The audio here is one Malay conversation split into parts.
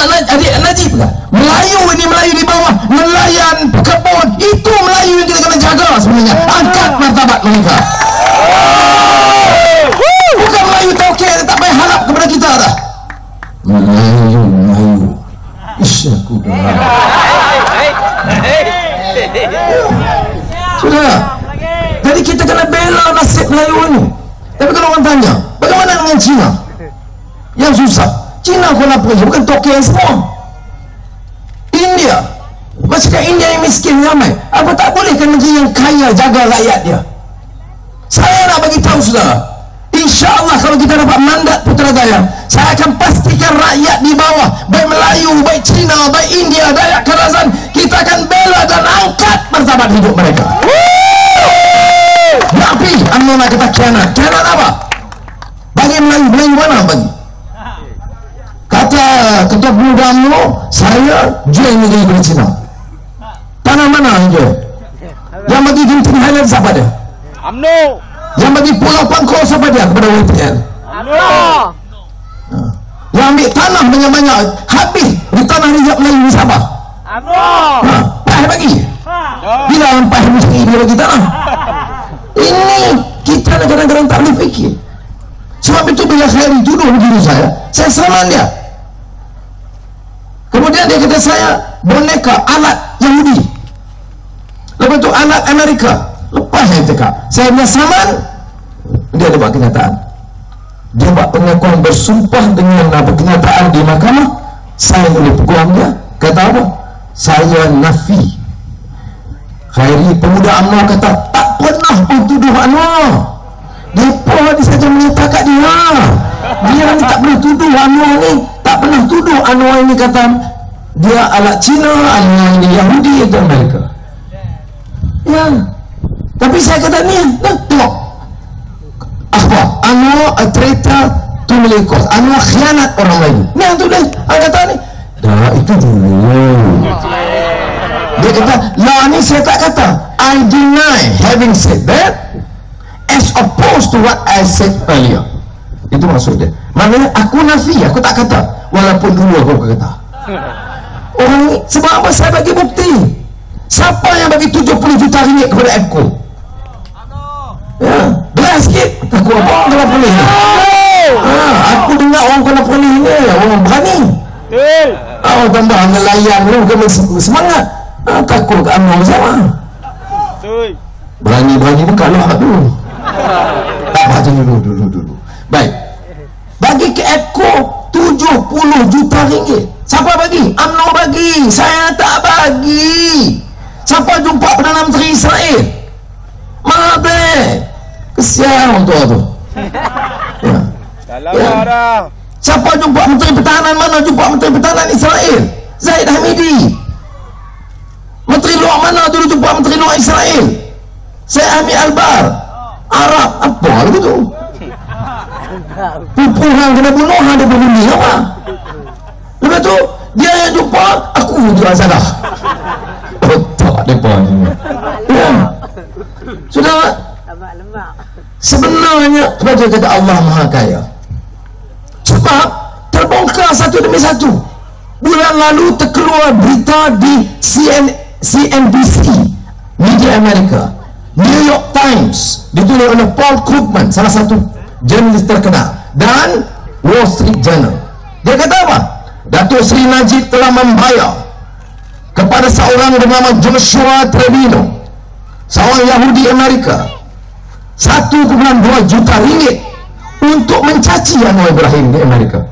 anak adik Najib lah Melayu ini Melayu di bawah. Nelayan kebun. Itu Melayu yang kita kena jaga sebenarnya. Angkat martabat mereka. Bukan Melayu yang tak payah harap kepada kita dah Melayu Melayu. Ish aku dah. Sudah. Jadi kita kena bela nasib Melayu ini. Tapi kalau orang tanya bagaimana dengan Cina? Yang susah Cina pun apa je bukan Tokyo semua India. Masyarakat India yang miskin ramai. Apa tak boleh kan negeri yang kaya jaga rakyat dia? Saya nak bagi tahu saudara. InsyaAllah kalau kita dapat mandat Putrajaya saya akan pastikan rakyat di bawah baik Melayu, baik Cina, baik India, Dayak Kerasan kita akan bela dan angkat martabat hidup mereka. Tapi anda nak kata kianat. Kianat apa? bagi Melayu, Melayu mana bagi? Ketua pemuda UMNO saya jual negeri kepada Cina. Tanah mana jual? yang bagi Genting Highland siapa dia? UMNO yang bagi pulau pangkor siapa dia kepada YTL UMNO yang ambil tanah banyak-banyak habis di tanah rizab Melayu ni siapa? UMNO ha, payah bagi. Bila orang payah mesti dia bagi tanah. Ini kita kadang-kadang tak boleh fikir. Sebab itu bila Khairi tuduh begini saya saya saman dia kemudian dia kata saya boneka alat Yahudi. Lepas itu alat Amerika. Lepas saya cakap saya punya saman. Dia ada buat kenyataan. Dia buat pengakuan bersumpah dengan apa kenyataan di mahkamah. Saya boleh peguam dia. Kata apa? Saya nafi. Khairi pemuda UMNO kata tak pernah pun tuduh Anwar mereka ni saja menyatakan dia. Dia ni tak pernah tuduh Anwar ni. Tak pernah tuduh Anwar ini kata dia alat Cina ini Yahudi itu Amerika ya. Tapi saya kata ni tengok apa? Anwar a traitor to Malaysia Anwar khianat orang lain. Ni tu dia. Dia kata ni dah itu dulu. Dia kata lah ni saya tak kata. I deny having said that as opposed to what I said earlier. Itu maksud dia. Maknanya aku nafi aku tak kata. Walaupun dulu aku kata orang ni sebab apa? Saya bagi bukti. Siapa yang bagi 70 juta ringgit kepada Epco ya belas sikit. Aku apa orang kena ni ha, aku dengar orang kena polis ni. Orang berani. Oh, tambah nelayan ni bukan semangat ha, takut ke amal sama berani-berani buka lah dulu tak baca dulu dulu dulu baik. Bagi ke Epco 70 juta ringgit tua tu. Ya. ya. siapa jumpa Menteri Pertahanan mana? Jumpa Menteri Pertahanan Israel. Zaid Hamidi. Menteri Luar mana? Dulu jumpa Menteri Luar Israel. Saya Amir Albar. Arab apa lagi tu? Pupung yang kena bunuh ada berbunyi apa lepas tu dia yang jumpa aku juga salah. Oh tak ada pun ya. Sudah sebenarnya sebab dia kata Allah Maha Kaya. Sebab terbongkar satu demi satu. Bulan lalu terkeluar berita di CN, CNBC media Amerika New York Times ditulis oleh Paul Krugman salah satu jurnalis terkenal dan Wall Street Journal. Dia kata apa? Datuk Seri Najib telah membayar kepada seorang bernama Joshua Trevino seorang Yahudi Amerika 1,2 juta ringgit untuk mencaci Anwar Ibrahim di Amerika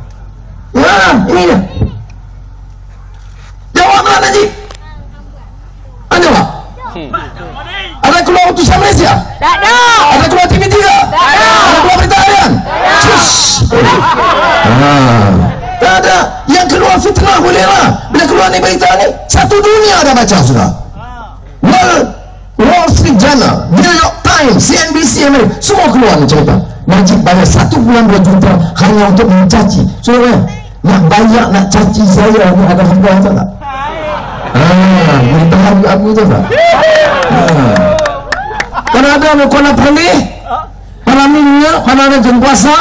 ya ini dia jawablah Najib ada tak? ada keluar utusan Malaysia? Tak ada. ada keluar TV3? Tak ada. ada keluar berita harian? Cus. Ah. tak ada yang keluar fitnah boleh lah bila keluar ni berita ni satu dunia dah baca sudah Wall, Wall Street Journal New York Times CNBC Amerika. Semua keluar cerita. Najib bayar satu bulan dua juta hanya untuk mencaci. Sudah bayar nak banyak nak caci saya ni ada harga tak? Ah, berita hari aku tak? Ah. Kalau ada mau kena pilih malam minggu, mana ada jam puasa,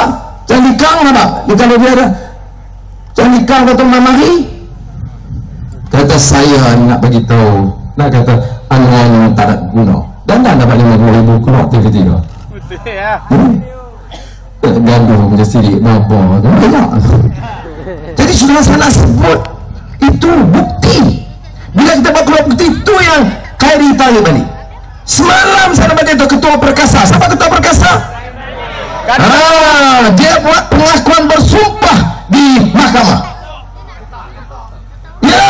jangan dikang apa? Kalau dia ada. Jangan dikang atau mamari, saya nak bagi tahu. Nak kata Anwar tak ada guna dan dah dapat 50 ribu keluar TV3 Betul ya. hmm? Gaduh macam sirik nabah tu? Banyak. Jadi sudah saya nak sebut itu bukti. Bila kita buat keluar bukti itu yang Khairi tanya balik. Semalam saya bagi tahu ketua perkasa. Siapa ketua perkasa? Kan? Ah, dia buat pengakuan bersumpah di mahkamah. Ya,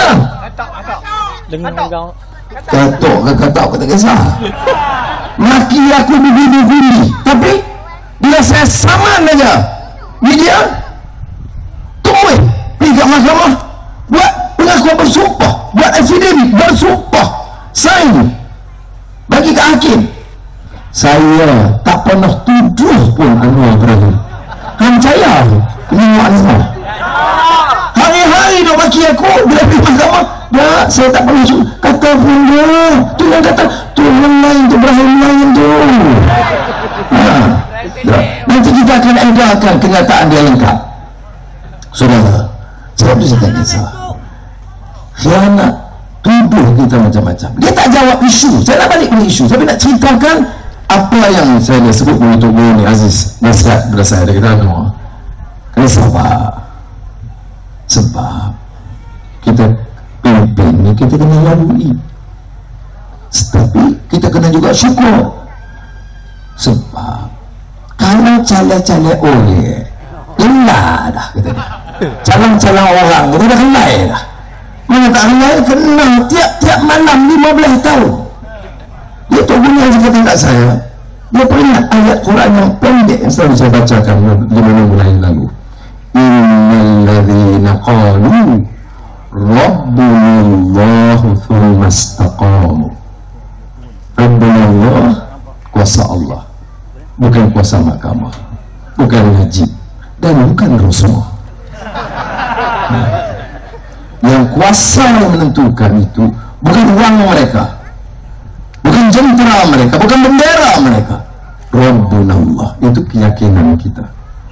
dengan kau. Katok ke katok ke tak kisah. Maki aku begini-gini, tapi bila saya saman aja, media tunggu pergi ke mahkamah buat pengakuan bersumpah, buat affidavit bersumpah, sign bagi ke hakim. Saya tak pernah tuduh pun Anwar Ibrahim. Han saya menengok Anwar. Hari-hari dia maki aku bila pergi mahkamah. Tak, saya tak suruh. Kata pun dia. Tuhan kata, Tuhan lain tu Ibrahim lain tu. Ha. Tak. Nanti kita akan edarkan kenyataan dia lengkap. Saudara, saya boleh saya tanya salah. Khianat tuduh kita macam-macam. Dia tak jawab isu. Saya nak balik isu. Saya nak ceritakan apa yang saya dah sebut untuk ni Aziz nasihat kepada saya dia kata Anwar kena sabar sebab kita kita kena lalui. Tetapi kita kena juga syukur. Sebab kalau calon-calon oleh lelah dah kata dia calon-calon orang kita dah kenal dah. Mana tak kenal kenal tiap-tiap malam 15 tahun. Dia tu bunyi yang kata tak saya dia peringat ayat Quran yang pendek yang selalu saya bacakan di mana mulai lalu. Innal ladhina qalu rabbuna Allah thumma istaqamu. Rabbuna Allah kuasa Allah. Bukan kuasa mahkamah. Bukan najib dan bukan Rasulullah. Yang kuasa yang menentukan itu bukan uang mereka. Bukan jentera mereka. Bukan bendera mereka. Rabbuna Allah itu keyakinan kita.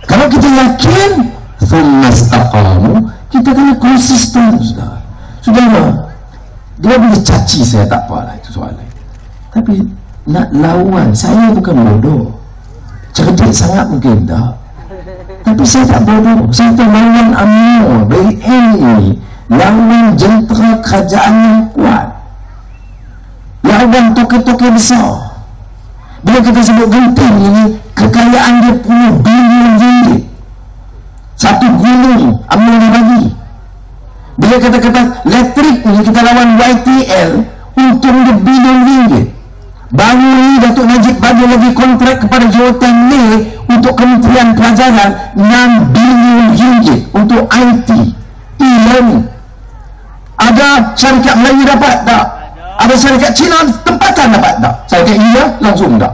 Kalau kita yakin thumma istaqamu kita kena konsisten sudah sudah dia boleh caci saya tak apalah itu soalan. Tapi nak lawan saya bukan bodoh. Cerdik sangat mungkin tak? Tapi saya tak bodoh. Saya tu lawan UMNO dari ini lawan jentera kerajaan yang kuat. Lawan toke-toke besar. Bila kita sebut genting ini kekayaan dia puluh bilion ringgit gunung UMNO dia bagi bila kita kata elektrik ni kita lawan YTL untung dia bilion ringgit. Baru ni Datuk Najib bagi lagi kontrak kepada jawatan ni untuk Kementerian Pelajaran 6 bilion ringgit untuk IT e-learning. Ada syarikat Melayu dapat tak? Ada syarikat Cina tempatan dapat tak? Syarikat India langsung tak?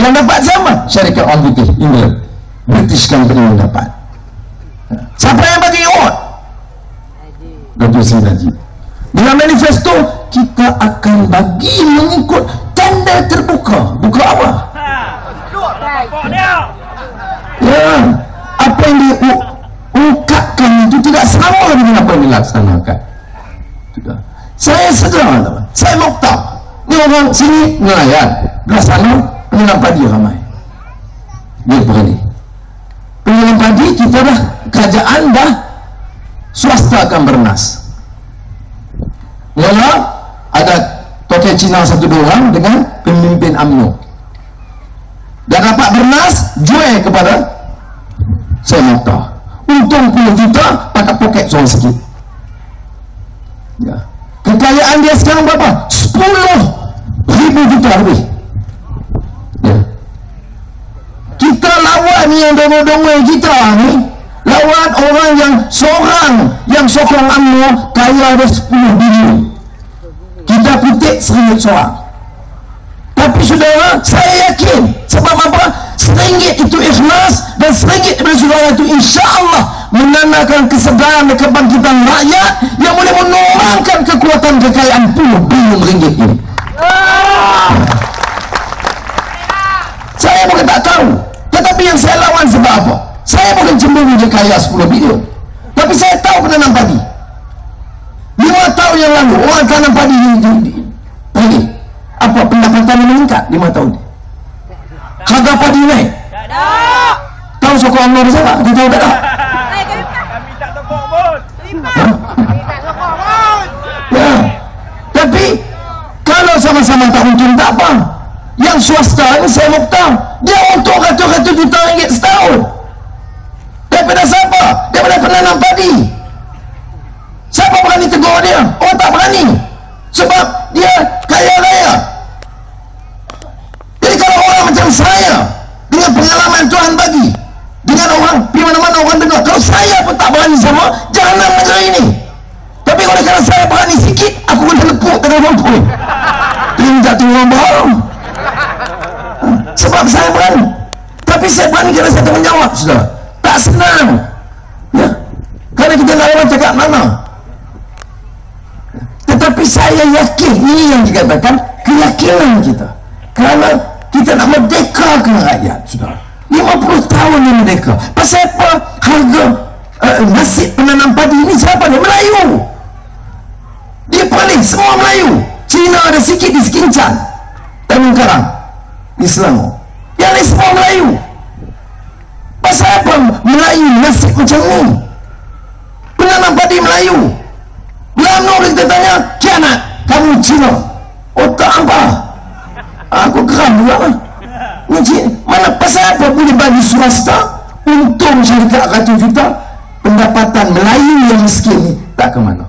Yang dapat sama syarikat orang putih England. British company dapat siapa yang bagi award Sri Najib. Dengan manifesto kita akan bagi mengikut tanda terbuka. Buka apa? Ya apa yang diungkapkan itu tidak sama dengan apa yang dilaksanakan. Saya sedar teman saya mokta. Ni orang sini nelayan. Belah sana penanam padi ramai. Dia berani. Penanam padi kita dah kerajaan dah swasta akan bernas mula ada toke Cina satu dua orang dengan pemimpin UMNO dan dapat bernas jual kepada mokta untung puluh juta pakai poket soal sikit ya. kekayaan dia sekarang berapa? 10 ribu juta lebih ya. kita lawan yang dongo-dongo kita ni lawan orang yang seorang yang sokong UMNO kaya ada 10 bilion kita putik seringgit seorang tapi saudara saya yakin sebab apa? Seringgit itu ikhlas dan seringgit daripada saudara itu insya Allah menandakan kesedaran dan kebangkitan rakyat yang boleh menorangkan kekuatan kekayaan puluh bilion ringgit ini. Saya bukan tak tahu. Tetapi yang saya lawan sebab apa dia kaya 10 bilion tapi saya tahu penanam padi lima tahun yang lalu orang tanam padi di, di, di padi apa pendapatan meningkat lima tahun ni harga padi naik Tak. tahu sokong Allah di sana dia tahu tak tak kami tak. Tak pun. Kami tak sokong pun. ya tapi kalau sama-sama tak untung tak apa yang swasta ni saya mukhtar dia untung ratus-ratus juta ringgit setahun daripada siapa? daripada penanam padi siapa berani tegur dia? orang tak berani. Sebab dia kaya raya. Jadi kalau orang macam saya dengan pengalaman Tuhan bagi dengan orang di mana-mana orang dengar kalau saya pun tak berani sama jangan negara ini. Tapi oleh kerana saya berani sikit aku boleh lepuk tengah mampu. Dia minta tolong baru. Sebab saya berani. Tapi saya berani kerana saya menjawab sudah senang. Ya. Kerana kita nak orang cakap mana? Tetapi saya yakin ini yang dikatakan keyakinan kita. Kerana kita nak merdekakan rakyat sudah 50 tahun yang merdeka. Pasal apa? Harga uh, nasib penanam padi ini siapa? Dia Melayu. Dia paling semua Melayu. Cina ada sikit di Sekincan Tanjung Karang. Di Selangor. Yang lain semua Melayu Melayu nasib macam ni penanam padi Melayu? Dalam nur kita tanya kianat kamu Cina? Otak apa aku geram juga lah ni Cina mana pasal apa boleh bagi swasta untung syarikat ratus juta pendapatan Melayu yang miskin ni? Tak ke mana